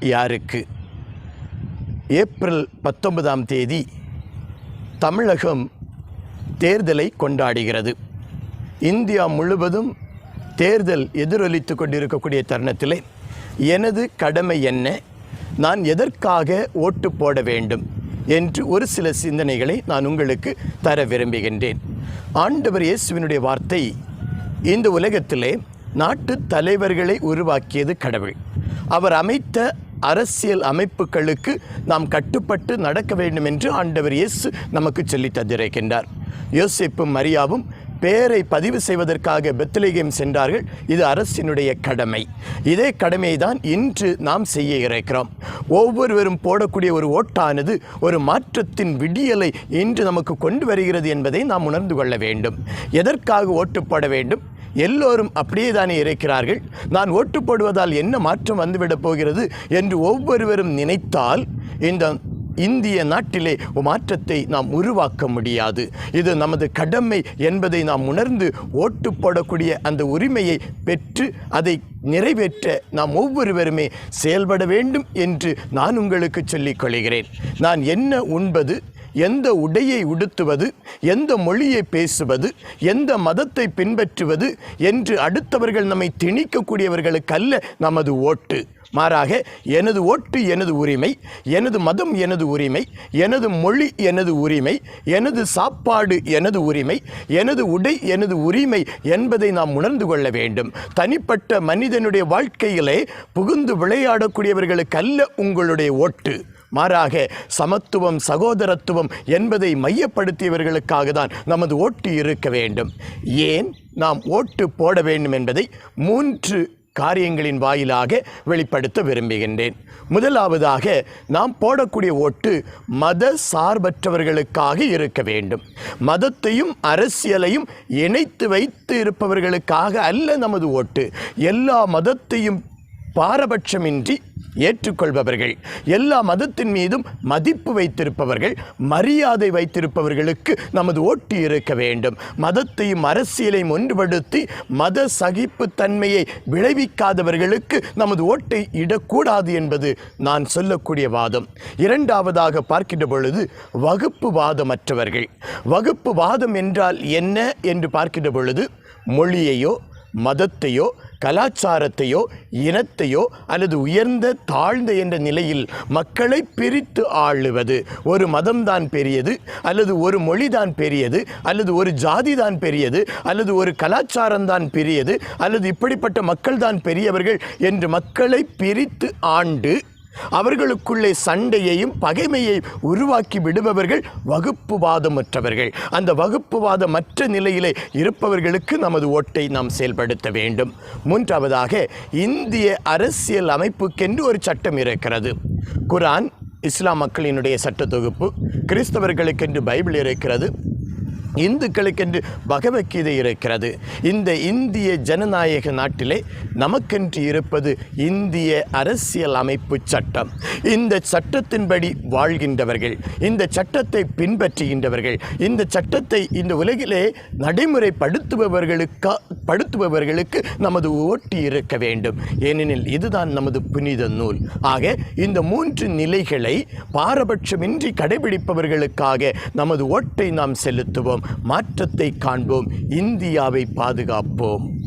யாருக்கு? ஏப்ரல் பத்தொன்பதாம் தேதி தமிழகம் தேர்தலை கொண்டாடுகிறது. இந்தியா முழுவதும் தேர்தல் எதிரொலித்து கொண்டிருக்கக்கூடிய தருணத்தில் எனது கடமை என்ன? நான் எதற்காக ஓட்டு போட வேண்டும்? என்று ஒரு சில சிந்தனைகளை நான் உங்களுக்கு தர விரும்புகின்றேன். ஆண்டவர் இயேசுவினுடைய வார்த்தை இந்த உலகத்திலே நாட்டு தலைவர்களை உருவாக்கியது கடவுள். அவர் அமைத்த அரசியல் அமைப்புகளுக்கு நாம் கட்டுப்பட்டு நடக்க வேண்டும் என்று ஆண்டவர் இயேசு நமக்கு சொல்லித் தந்திருக்கின்றார். யோசிப்பும் மரியாவும் பெயரை பதிவு செய்வதற்காக பெத்லகேம் சென்றார்கள். இது அரசினுடைய கடமை. இதே கடமையை தான் இன்று நாம் செய்ய இருக்கிறோம். ஒவ்வொருவரும் போடக்கூடிய ஒரு ஓட்டானது ஒரு மாற்றத்தின் விடியலை இன்று நமக்கு கொண்டு வருகிறது என்பதை நாம் உணர்ந்து கொள்ள வேண்டும். எதற்காக ஓட்டு போட வேண்டும்? எல்லோரும் அப்படியே தானே இருக்கிறார்கள் நான் ஓட்டு போடுவதால் என்ன மாற்றம் வந்துவிடப் போகிறது என்று ஒவ்வொருவரும் நினைத்தால் இந்த இந்திய நாட்டிலே மாற்றத்தை நாம் உருவாக்க முடியாது. இது நமது கடமை என்பதை நாம் உணர்ந்து ஓட்டு போடக்கூடிய அந்த உரிமையை பெற்று அதை நிறைவேற்ற நாம் ஒவ்வொருவருமே செயல்பட வேண்டும் என்று நான் உங்களுக்கு சொல்லிக் கொள்கிறேன். நான் என்ன உண்பது? எந்த உடையை உடுத்துவது எந்த மொழியை பேசுவது எந்த மதத்தை பின்பற்றுவது என்று அடுத்தவர்கள் நம்மை திணிக்கக்கூடியவர்களுக்கு அல்ல நமது ஓட்டு. மாறாக எனது ஓட்டு எனது உரிமை எனது மதம் எனது உரிமை எனது மொழி எனது உரிமை எனது சாப்பாடு எனது உரிமை எனது உடை எனது உரிமை என்பதை நாம் உணர்ந்து கொள்ள வேண்டும். தனிப்பட்ட மனிதனுடைய வாழ்க்கையிலே புகுந்து விளையாடக்கூடியவர்களுக்கு அல்ல உங்களுடைய ஓட்டு. மாறாக சமத்துவம் சகோதரத்துவம் என்பதை மையப்படுத்தியவர்களுக்காக தான் நமது ஓட்டு இருக்க வேண்டும். ஏன்? நாம் ஓட்டு போட வேண்டும் என்பதை மூன்று காரியங்களின் வாயிலாக வெளிப்படுத்த விரும்புகின்றேன். முதலாவதாக நாம் போடக்கூடிய ஓட்டு மத சார்பற்றவர்களுக்காக இருக்க வேண்டும். மதத்தையும் அரசியலையும் இணைத்து வைத்து இருப்பவர்களுக்காக அல்ல நமது ஓட்டு. எல்லா மதத்தையும் பாரபட்சமின்றி ஏற்றுக்கொள்பவர்கள். எல்லா மதத்தின் மீதும் மதிப்பு வைத்திருப்பவர்கள் மரியாதை வைத்திருப்பவர்களுக்கு நமது ஓட்டு இருக்க வேண்டும். மதத்தையும் அரசியலையும் ஒன்றுபடுத்தி மத சகிப்புத்தன்மையை விளைவிக்காதவர்களுக்கு நமது ஓட்டை இடக்கூடாது என்பது நான் சொல்லக்கூடிய வாதம். இரண்டாவதாக பார்க்கின்ற பொழுது வகுப்பு வாதமற்றவர்கள். வகுப்பு வாதம் என்றால் என்ன என்று பார்க்கின்ற பொழுது மொழியையோ மதத்தையோ கலாச்சாரத்தையோ இனத்தையோ அல்லது உயர்ந்த தாழ்ந்த என்ற நிலையில் மக்களை பிரித்து ஆளுவது. ஒரு மதம்தான் பெரியது அல்லது ஒரு மொழிதான் பெரியது அல்லது ஒரு ஜாதி தான் பெரியது அல்லது ஒரு கலாச்சாரம் தான் பெரியது அல்லது இப்படிப்பட்ட மக்கள் தான் பெரியவர்கள் என்று மக்களை பிரித்து ஆண்டு அவர்களுக்குள்ளே சண்டையையும் பகைமையை உருவாக்கி விடுபவர்கள் வகுப்புவாதமற்றவர்கள். அந்த வகுப்புவாதமற்ற நிலையிலே இருப்பவர்களுக்கு நமது ஓட்டை நாம் செயல்படுத்த வேண்டும். மூன்றாவதாக இந்திய அரசியல் அமைப்புக்கென்று ஒரு சட்டம் இருக்கிறது. குரான் இஸ்லாம் மக்களினுடைய சட்ட தொகுப்பு கிறிஸ்தவர்களுக்கென்று பைபிள் இருக்கிறது. இந்துக்களுக்கென்று பகவத்கீதை இருக்கிறது. இந்த இந்திய ஜனநாயக நாட்டிலே நமக்கென்று இருப்பது இந்திய அரசியல் அமைப்பு சட்டம். இந்த சட்டத்தின்படி வாழ்கின்றவர்கள் இந்த சட்டத்தை பின்பற்றுகின்றவர்கள் இந்த சட்டத்தை இந்த உலகிலே நடைமுறைப்படுத்துபவர்களுக்கா படுத்துபவர்களுக்கு நமது ஓட்டு இருக்க வேண்டும். ஏனெனில் இதுதான் நமது புனித நூல். ஆக இந்த மூன்று நிலைகளை பாரபட்சமின்றி கடைபிடிப்பவர்களுக்காக நமது ஓட்டை நாம் செலுத்துவோம். மாற்றத்தை காண்போம். இந்தியாவை பாதுகாப்போம்.